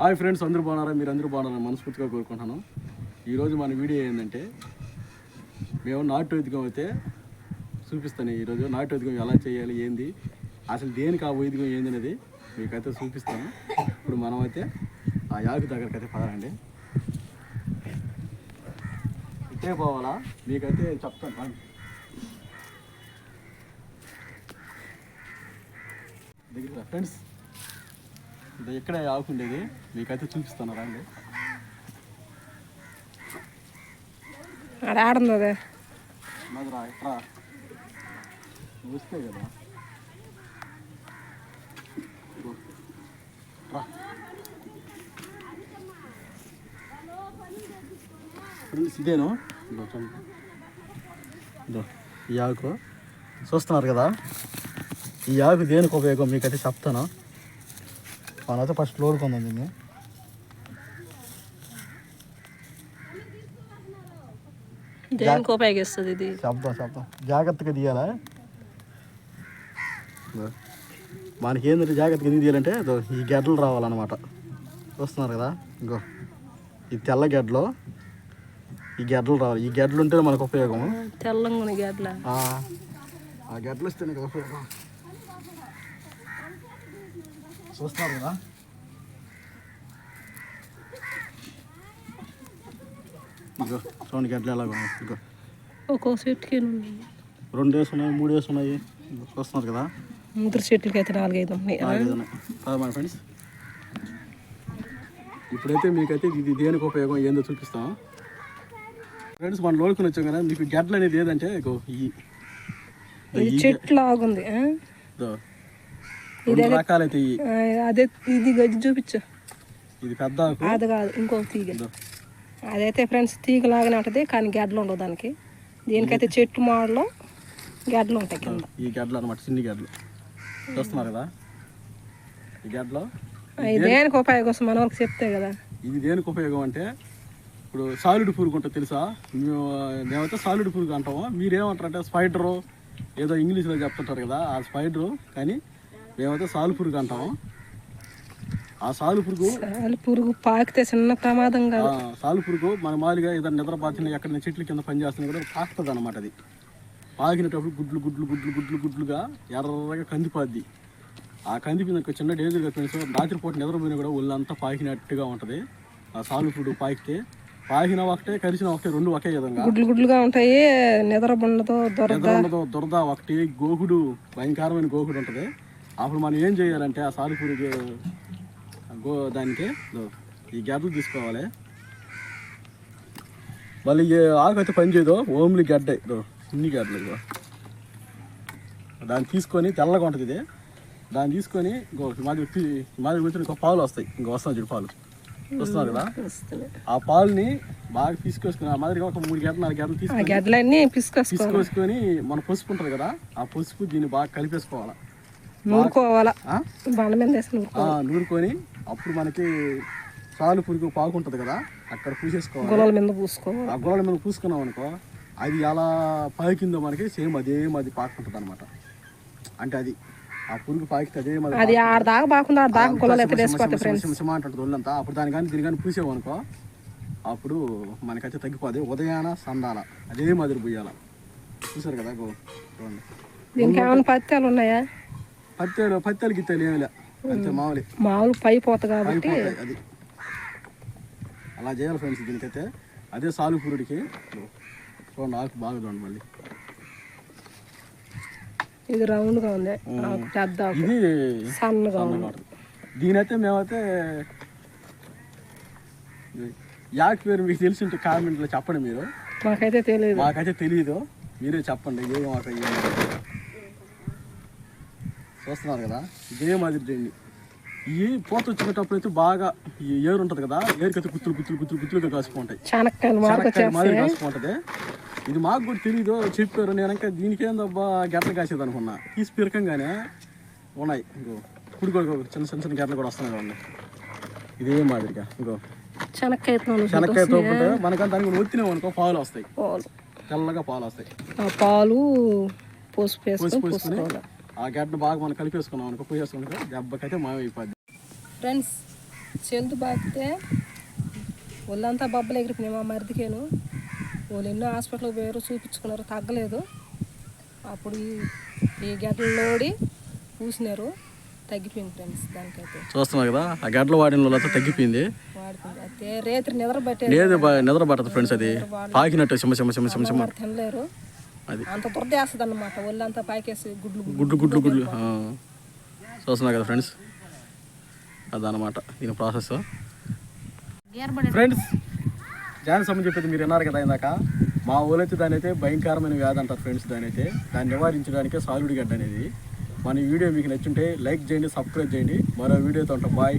Hi friends అందరూ బాగున్నారా? మీరు అందరూ బాగున్నారా మనస్ఫూర్తిగా కోరుకుంటున్నాను. ఈరోజు మన వీడియో ఏంటంటే మేము నాటు వైద్యం అయితే చూపిస్తాను ఈరోజు. నాటు వైద్యం ఎలా చేయాలి ఏంది అసలు దేనికి ఆ వైద్యం ఏంది అనేది మీకైతే చూపిస్తాను. ఇప్పుడు మనం అయితే ఆ యాగు దగ్గరికి అయితే పదాలండి ఇట్టే పోవాలా? మీకైతే చెప్తాను దగ్గర ఫ్రెండ్స్. ఎక్కడ ఆకుండేది మీకైతే చూపిస్తాను రండి. ఆడుంది ఎట్రా వస్తే కదా. ఇదిగో. రా. ఫ్రెండ్స్ ఇదేను? ఈ ఆకు. చూస్తున్నారు కదా? ఈ ఆకు దేనికి ఉపయోగం? మీకైతే చెప్తాను? మనైతే ఫస్ట్ లోడుకుందాం దీన్ని. దేనికి ఉపయోగిస్తుంది ఇది? శబ్దం శబ్దం. జాగ్రత్తగా తీయాలా. మనకి ఏంటంటే జాగ్రత్తగా ఎందుకు తీయాలంటే ఈ గెడ్డలు రావాలన్నమాట. చూస్తున్నారు కదా? ఇంకో. ఈ తెల్ల గెడ్డలు ఈ గెడ్డలు రావాలి. ఈ గెడ్డలు ఉంటే మనకు ఉపయోగం. తెల్లంగుని గడ్ల ఆ. ఆ గెడ్డలు వస్తేనే కదా ఉపయోగం. చూస్తున్నారు కదా. ఇగో గెడ్డలు ఎలాగో ఇగో ఒక్కో చెట్టుకి. రెండు వేసి ఉన్నాయి మూడు వేసి ఉన్నాయి. ఇగో చూస్తున్నారు కదా. ముద్ర చెట్లకి అయితే నాలుగైదు ఉన్నాయి? మన ఫ్రెండ్స్ ఇప్పుడైతే మీకైతే ఇది దేనికి ఉపయోగం ఏందో చూపిస్తాం ఫ్రెండ్స్ మనం లోడుకుని వచ్చాం కదా మీకు గడ్డలు అనేది ఏదంటే ఈ చెట్టు లాగుంది ఆ? ఇదో. రెండు రకాలైతే ఈ ఆ, అదే ఇది గది చూపించు. ఇది పెద్ద అది కాదు ఇంకో తీగ. అదైతే ఫ్రెండ్స్ తీగ లాగానే ఉంటుంది కానీ గడ్డలు ఉండవు దానికి. దీనికైతే చెట్టు మోడలో గడ్డలు ఉంటాయి కింద. ఈ గడ్డలు అనమాట చిన్ని గడ్డలు. చూస్తున్నారు కదా? ఈ గడ్డలు దేనికి ఉపయోగం? మన వాళ్ళకి చెప్తే కదా. ఇది దేనికి ఉపయోగం అంటే ఇప్పుడు సాలిడ్ పురుగు ఉంటుంది తెలుసా? మేము మేమైతే సాలిడ్ పురుగు అంటాము. మీరేమంటారంటే స్పైడరు ఏదో ఇంగ్లీష్లో చెప్తుంటారు కదా ఆ స్పైడరు కానీ మేమైతే సాలు పురుగు అంటాము. ఆ సాలు పురుగు చాలు పురుగు పాకితే చిన్న ప్రమాదం ఆ కాదు. సాలు పురుగు మన మాదిరిగా ఏదైనా నిద్రపాతిన ఎక్కడ చెట్ల కింద పనిచేస్తున్నా కూడా పాకుతుంది అనమాట అది. పాకినప్పుడు గుడ్లు గుడ్లు గుడ్లు గుడ్లు గుడ్లుగా ఎర్రగా కందిపోద్ది. ఆ కందిపోయిన చిన్న డేంజర్గా పెంచు రాత్రిపూట నిద్రపోయినా కూడా ఒళ్ళంతా పాకినట్టుగా ఉంటుంది. ఆ సాలు పురుగు పాకితే పాకిన ఒకటే కరిచిన ఒకటే రెండు ఒకే విధంగా. గుడ్లు గుడ్లుగా ఉంటాయి. నిద్ర ఉండదు దొరద. దురద ఒకటి గోకుడు భయంకరమైన గోకుడు ఉంటుంది. అప్పుడు మనం ఏం చేయాలంటే ఆ సాలు పురుగు గో దానికి ఈ గడ్డలు తీసుకోవాలి. మళ్ళీ ఈ ఆకు అయితే పని చేయదు ఓన్లీ గడ్డ ఇదో ఇన్ని గడ్డలు ఇదో దాన్ని తీసుకొని తెల్లగా ఉంటుంది ఇది. దాన్ని తీసుకొని ఇంకో మాదిరి తీ- మాదిరి కూర్చొని ఇంకో పాలు వస్తాయి. ఇంకో వస్తాయి చూడు పాలు. వస్తున్నారు కదా. ఆ పాలుని బాగా తీసుకొసుకుని ఆ మాదిరిగా ఒక మూడు గంటలు నాలుగు గంటలు ఆ తీసుకొని తీసుకొసుకొని మన పసుపు ఉంటుంది కదా ఆ పసుపు దీన్ని బాగా కలిపేసుకోవాలి. నూరుకోవాలా? ఆ? బండ మీద వేసి నూరుకో ఆ, నూరుకొని అప్పుడు మనకి సాలు పురుగు పాకుంటుంది కదా అక్కడ పూసేసుకోవాలి. గులాల మీద పూసుకోవాలి. ఆ మీద పూసుకున్నాం అనుకో అది ఎలా పాకిందో మనకి సేమ్ అదే మాది పాకుంటుంది అనమాట అంటే అది ఆ పురుగు పాకితే అదే అది ఆడ దాకా ఆడ ఫ్రెండ్స్ అంటుంది ఒళ్ళంతా అప్పుడు దాని కానీ దీని కానీ పూసావు అనుకో అప్పుడు మనకైతే తగ్గిపోదు ఉదయాన సందాల అదే మాదిరి పోయాల. చూసారు కదా గో దీనికి ఏమైనా పత్యాలు ఉన్నాయా? పత్తేలు పత్తేలు గిత్తేలు ఏమి లే అంతే మామూలు. మామూలు పై పోత కాబట్టి అది. అలా చేయాలి ఫ్రెండ్స్ దీనికైతే. అదే సాలు పురుడికి. చూడండి ఆకు బాగా చూడండి మళ్ళీ. ఇది రౌండ్గా ఉంది పెద్ద ఇది సన్నగా ఉంది. దీనైతే మేమైతే యాక్ పేరు మీకు తెలిసి ఉంటే కామెంట్లో చెప్పండి మీరు. మాకైతే తెలియదు మాకైతే తెలియదు మీరే చెప్పండి ఏం ఏం చూస్తున్నారు కదా? ఇదే మాదిరి చేయండి. ఈ పూత వచ్చినప్పుడు అయితే బాగా ఈ ఏరు ఉంటుంది కదా ఏరుకైతే గుత్తులు గుత్తులు గుత్తులు గుత్తులుగా కాసుకుంటాయి చానక్కాయలు మాదిరి కాసుకుంటది ఇది మాకు కూడా తెలియదు చెప్పారు. నేను ఇంకా దీనికేందబ్బా గట్ల కాసేది అనుకున్నా. తీసి పిరకంగానే ఉన్నాయి. ఇంకో ఇప్పుడు చిన్న చిన్న చిన్న గట్ల కూడా వస్తున్నాయి చూడండి. ఇదే మాదిరిగా. ఇంకో శనక్కాయ శనక్కాయ తోపుంటే మనకంటే దానికి ఒత్తినాం అనుకో పాలు వస్తాయి. పాలు. తెల్లగా పాలు వస్తాయి. ఆ పాలు పోసి పోసుకొని ఆ గడ్డ బాగా మనం కలిపేసుకున్నాం అనుకో పోసేసుకున్నాక దెబ్బకైతే మాయమైపోద్ది ఫ్రెండ్స్ చెందు బాకితే ఒళ్ళంతా బొబ్బలు ఎగిరిపోయినాయి మా మరిదికేను. వాళ్ళు ఎన్నో హాస్పిటల్కి పోయారు చూపించుకున్నారు తగ్గలేదు. అప్పుడు ఈ ఈ గడ్డలు లోడి పూసినారు. తగ్గిపోయింది ఫ్రెండ్స్ దానికైతే. చూస్తున్నావు కదా ఆ గడ్డలు వాడిన వాళ్ళతో తగ్గిపోయింది. రేత్రి నిద్ర పట్టేది. లేదు నిద్ర పట్టదు ఫ్రెండ్స్ అది పాకినట్టు చిమ్మ చిమ్మ చిమ్మ మరి తినలేరు. అది. అంత దురదేస్తుంది అనమాట ఒళ్ళంతా పైకేసి గుడ్లు గుడ్లు గుడ్లు గుడ్లు ఆ. చూస్తున్నావు కదా ఫ్రెండ్స్? అదనమాట దీని ప్రాసెస్. ఫ్రెండ్స్ జాన్సమ్ చెప్పింది మీరు విన్నారు కదా ఇందాక? మా ఊళ్ళైతే దాని అయితే భయంకరమైన వ్యాధి అంటారు ఫ్రెండ్స్ దాని అయితే దాన్ని నివారించడానికే సాలుడి గడ్డ అనేది మన వీడియో మీకు నచ్చుంటే లైక్ చేయండి సబ్స్క్రైబ్ చేయండి. మరో వీడియోతో ఉంటాం. బాయ్.